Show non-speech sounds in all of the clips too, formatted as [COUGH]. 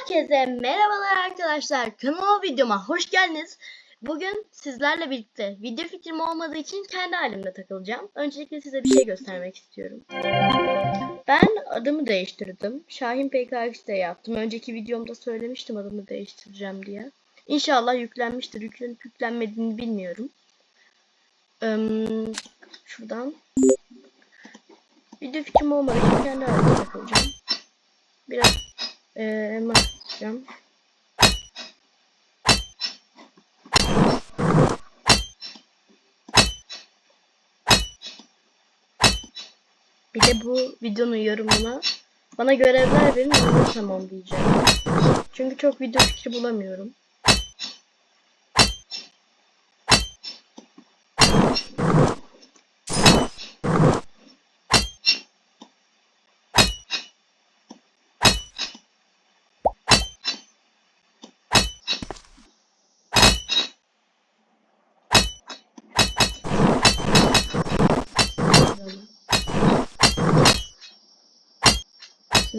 Herkese merhabalar arkadaşlar. Kanalıma videoma hoş geldiniz. Bugün sizlerle birlikte video fikrim olmadığı için kendi halimde takılacağım. Öncelikle size bir şey göstermek istiyorum. Ben adımı değiştirdim. Şahin PKX'de yaptım. Önceki videomda söylemiştim adımı değiştireceğim diye. İnşallah yüklenmiştir. Yüklenip yüklenmediğini bilmiyorum. Ee, şuradan. Video fikrim olmadığı için kendi halimde takılacağım. Biraz ee, elma yapacağım. Bir de bu videonun yorumuna bana görevler verin onu tamamlayacağım. Çünkü çok video fikri bulamıyorum.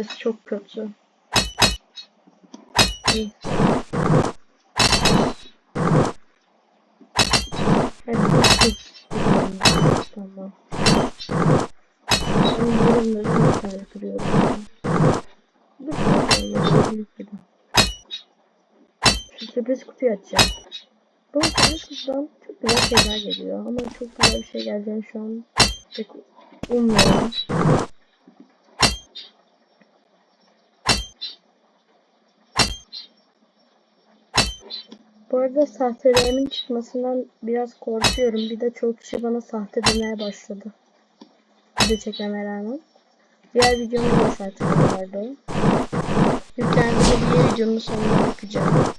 Ses çok kötü. Bakayım. Tamam. Şimdi yorumları tane kırıyorum. Dur bakalım. Şu sürpriz kutuyu açacağım. Bu kutudan çok güzel şeyler geliyor. Ama çok güzel bir şey geleceğini şu an pek ummuyorum. Bu arada sahtelerimin çıkmasından biraz korkuyorum. Bir de çok kişi bana sahte demeye başladı. Video çekmeme rağmen. Diğer videomda da sahteleri vardı. Yüklendiğinde diğer videonun sonuna bakacağım.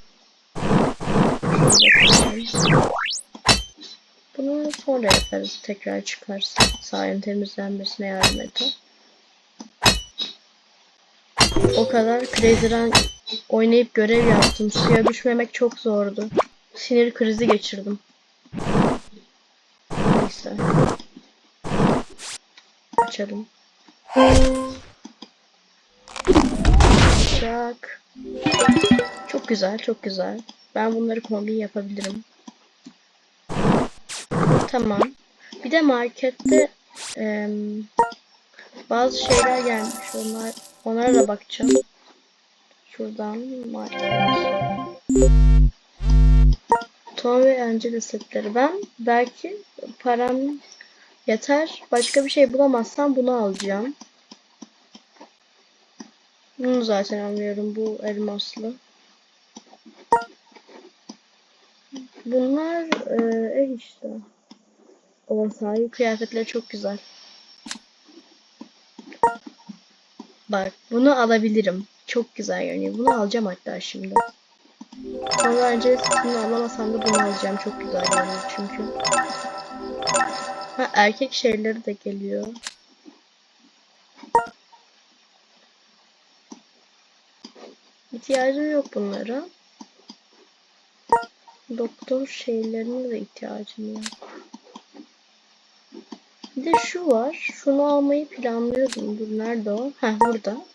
Bunu sonra yaparız. Tekrar çıkarsa. Sahnenin temizlenmesine yardım eder. O kadar Crazy Run oynayıp görev yaptım. Suya düşmemek çok zordu. Sinir krizi geçirdim. Neyse. Açalım. Çak. Çok güzel, çok güzel. Ben bunları kombin yapabilirim. Tamam. Bir de markette e, bazı şeyler gelmiş. Onlar, onlara da bakacağım. Şuradan market. Tom ve Angela setleri. Ben belki param yeter. Başka bir şey bulamazsam bunu alacağım. Bunu zaten almıyorum. Bu elmaslı. Bunlar e, işte. O sahi kıyafetleri çok güzel. Bak bunu alabilirim. Çok güzel görünüyor. Bunu alacağım hatta şimdi. Önce bunu alamasam da bunu alacağım. Çok güzel görünüyor çünkü. Ha erkek şeyleri de geliyor. İhtiyacım yok bunlara. Doktor şeylerine de ihtiyacım yok. Bir de şu var. Şunu almayı planlıyordum. Dur nerede o? Heh burada.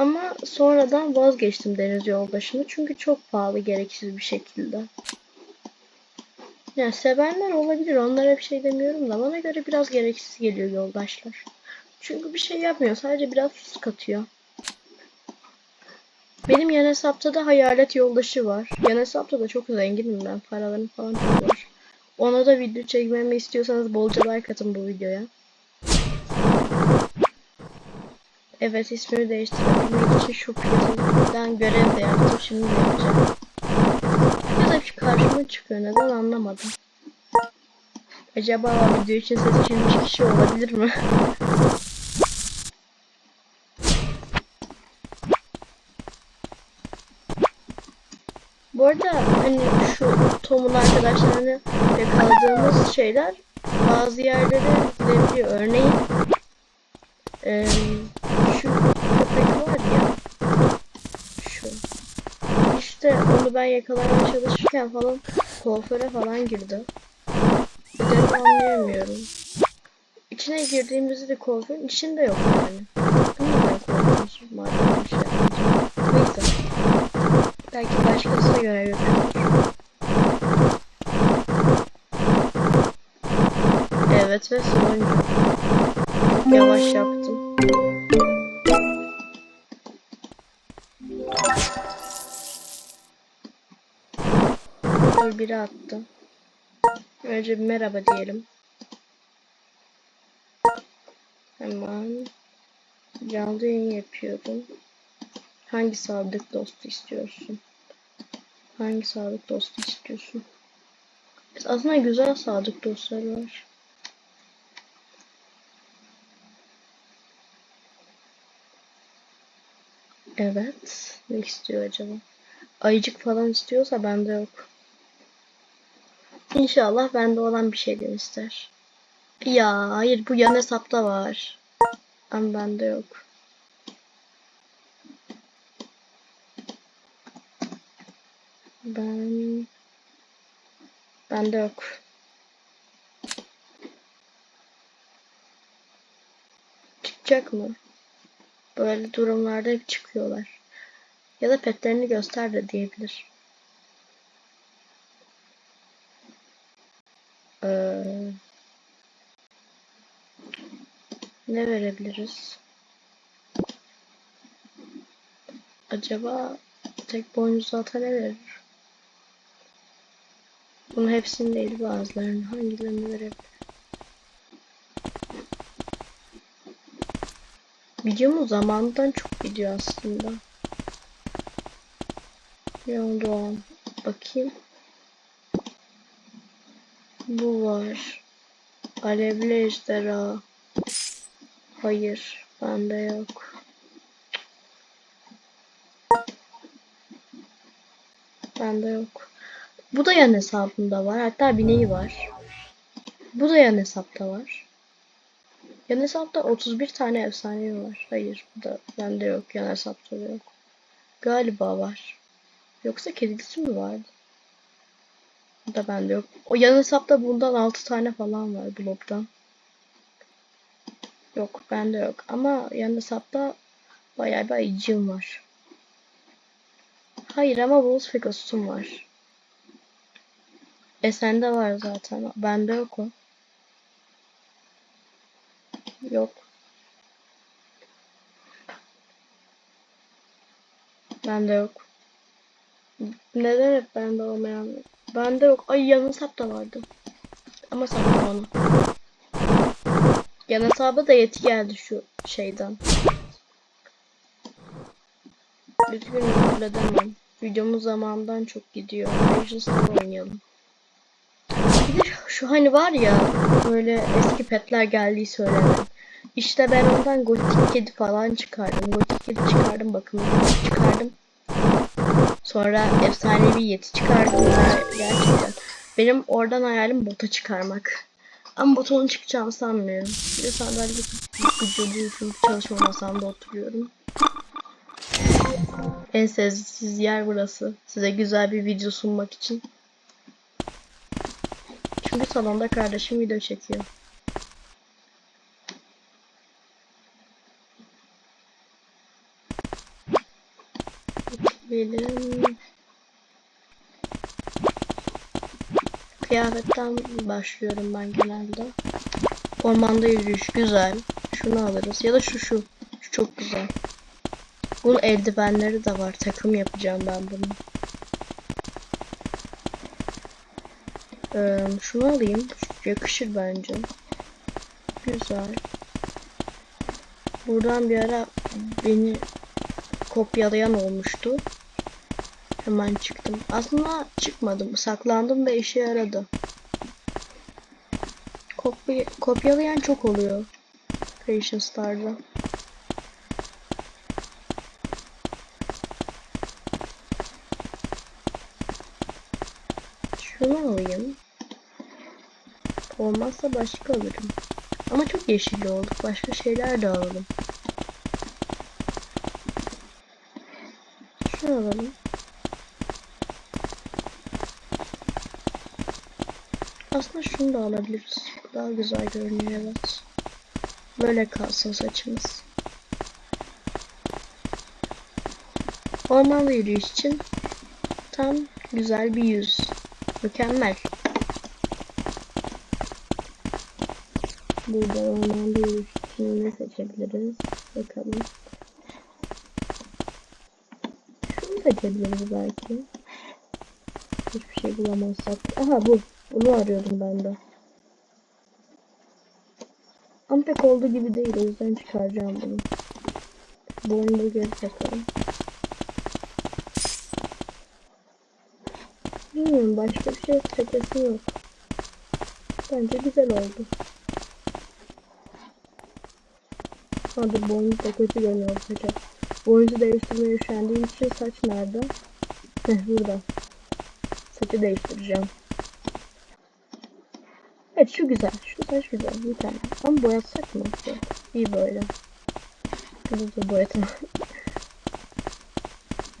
Ama sonradan vazgeçtim deniz yoldaşını. Çünkü çok pahalı gereksiz bir şekilde. Yani sevenler olabilir. Onlara bir şey demiyorum da bana göre biraz gereksiz geliyor yoldaşlar. Çünkü bir şey yapmıyor. Sadece biraz sus katıyor. Benim yan hesapta da hayalet yoldaşı var. Yan hesapta da çok zenginim ben. Paralarım falan çok var. Ona da video çekmemi istiyorsanız bolca like atın bu videoya. Evet ismini değiştirebilmek için şu piyasadan görev de yaptım. Şimdi yapacağım. Ya da bir karşıma çıkıyor. Neden anlamadım. Acaba video için seçilmiş kişi olabilir mi? [LAUGHS] Bu arada hani şu Tom'un arkadaşlarını yakaladığımız şeyler bazı yerlere gidebiliyor. Örneğin e, şu köpek var ya şu onu ben yakalamaya çalışırken falan kuaföre falan girdi. Nedenini anlayamıyorum. İçine girdiğimizde de kuaförün içinde yok yani. Bu neden kuaförün madem bir şey yapmayacağım. Neyse. görev yapıyoruz. Evet ve sonuncu. Yavaş yaptım. Dur biri attı. Önce bir merhaba diyelim. Hemen canlı yayın yapıyordum. Hangi sadık dostu istiyorsun? Hangi sadık dostu istiyorsun? Aslında güzel sadık dostlar var. Evet. Ne istiyor acaba? Ayıcık falan istiyorsa bende yok. İnşallah bende olan bir şeyler ister. Ya hayır bu yan hesapta var. Ama bende yok. Ben bende yok. Çıkacak mı? Böyle durumlarda hep çıkıyorlar. Ya da petlerini göster de diyebilir. Ne verebiliriz? Acaba tek boynuzlu ata ne verir? Bunun hepsini değil bazılarını. Hangilerini verebilir? Videomu zamandan çok gidiyor aslında. Ne oldu o an? Bakayım. Bu var. Alevli ejderha. Hayır. Bende yok. Bende yok. Bu da yan hesabımda var. Hatta bineği var. Bu da yan hesapta var. Yan hesapta 31 tane efsane var. Hayır bu da bende yok. Yan hesapta yok. Galiba var. Yoksa kedisi mi vardı? Bu da bende yok. O yan hesapta bundan 6 tane falan var blobdan. Yok bende yok. Ama yan hesapta bayağı bir ayıcığım var. Hayır ama Wolf Pegasus'um var. E sende var zaten. Bende yok o. Yok. Bende yok. Neden hep bende olmayan? Bende yok. Ay yan hesap da vardı. Ama sattım onu. Yan hesaba da yeti geldi şu şeyden. Üzgünüm kabul edemem. Videomuz zamandan çok gidiyor. Legends'tan oynayalım. Şu hani var ya böyle eski petler geldiği söylenen. İşte ben ondan gotik kedi falan çıkardım. Gotik kedi çıkardım bakın çıkardım. Sonra efsanevi yeti çıkardım. Gerçekten. Benim oradan hayalim bota çıkarmak. Ama botonun çıkacağını sanmıyorum. Bir de sandalye gıcırıyor çünkü çalışma masamda oturuyorum. En sessiz yer burası. Size güzel bir video sunmak için. Çünkü salonda kardeşim video çekiyor. Benim kıyafetten başlıyorum ben genelde. Ormanda yürüyüş güzel. Şunu alırız. Ya da şu şu. Şu çok güzel. Bunun eldivenleri de var. Takım yapacağım ben bunu. Ee, şunu alayım. Yakışır bence. Güzel. Buradan bir ara beni kopyalayan olmuştu. Hemen çıktım. Aslında çıkmadım. Saklandım ve işe yaradı. Kopya, kopyalayan çok oluyor. Creation Star'da. Şunu alayım. Olmazsa başka alırım. Ama çok yeşilli olduk. Başka şeyler de alalım. Şunu alalım. Aslında şunu da alabiliriz. Daha güzel görünüyor evet. Böyle kalsın saçımız. Ormanda yürüyüş için Tam güzel bir yüz. Mükemmel. Burada orman bir üstünü ne seçebiliriz? Bakalım. Şunu seçebiliriz belki. Hiçbir şey bulamazsak. Aha bu. Bunu arıyordum ben de. Ama pek olduğu gibi değil. O yüzden çıkaracağım bunu. Boynunu geri takalım. Bilmiyorum başka bir şey seçesim yok. Bence güzel oldu. Hadi boynuz da kötü görünüyor saça. Boynuzu değiştirmeye üşendiğim için saç nerede? Heh burada. Saçı değiştireceğim. Evet şu güzel. Şu saç güzel. Bir tane. Ama boyatsak mı? İyi böyle. Da boyatmak.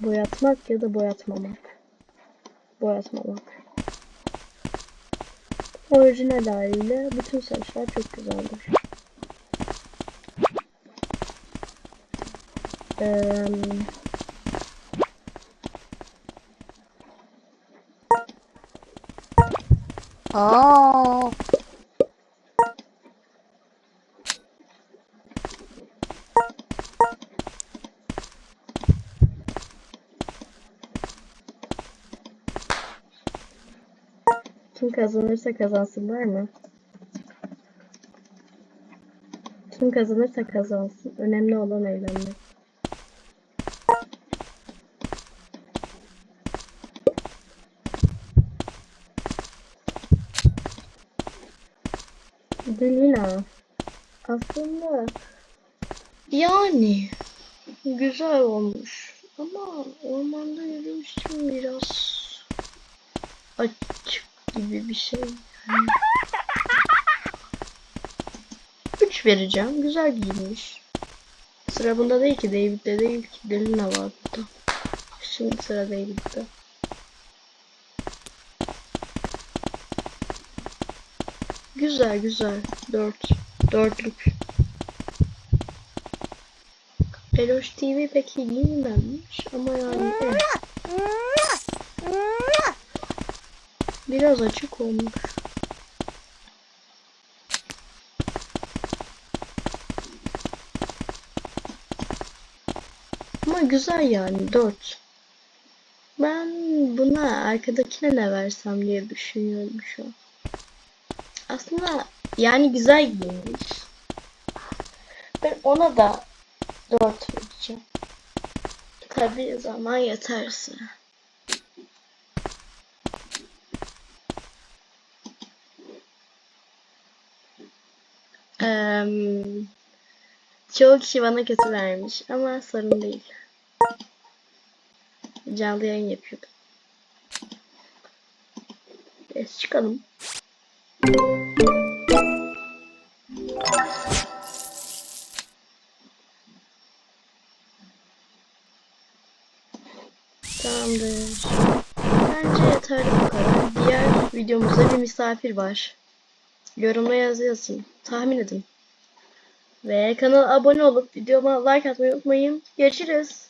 [LAUGHS] boyatmak ya da boyatmamak. Boyatmamak. Orijinal haliyle bütün saçlar çok güzeldir. Eee 어. Kim kazanırsa kazansın var mı? Kim kazanırsa kazansın. Önemli olan eğlenmek. Delina. Aslında yani güzel olmuş. Ama ormanda yürüyüş için biraz açık gibi bir şey. Yani. Üç vereceğim. Güzel giyinmiş. Sıra bunda değil ki. David'de değil ki. Delina var. Şimdi sıra David'de. Güzel güzel. Dört. Dörtlük. Peloş TV pek iyi giyinmemiş ama yani. Biraz açık olmuş. Ama güzel yani 4. Ben buna arkadakine ne versem diye düşünüyorum şu an. Aslında yani güzel giyinmiş. Ben ona da 4 vereceğim. Tabii zaman yeterse. Eee, çoğu kişi bana kötü vermiş ama sorun değil. Canlı yayın yapıyordum. Evet, çıkalım. Tamamdır. Bence yeterli bu kadar. Diğer videomuzda bir misafir var. Yorumlara yazıyorsun. Tahmin edin. Ve kanala abone olup videoma like atmayı unutmayın. Görüşürüz.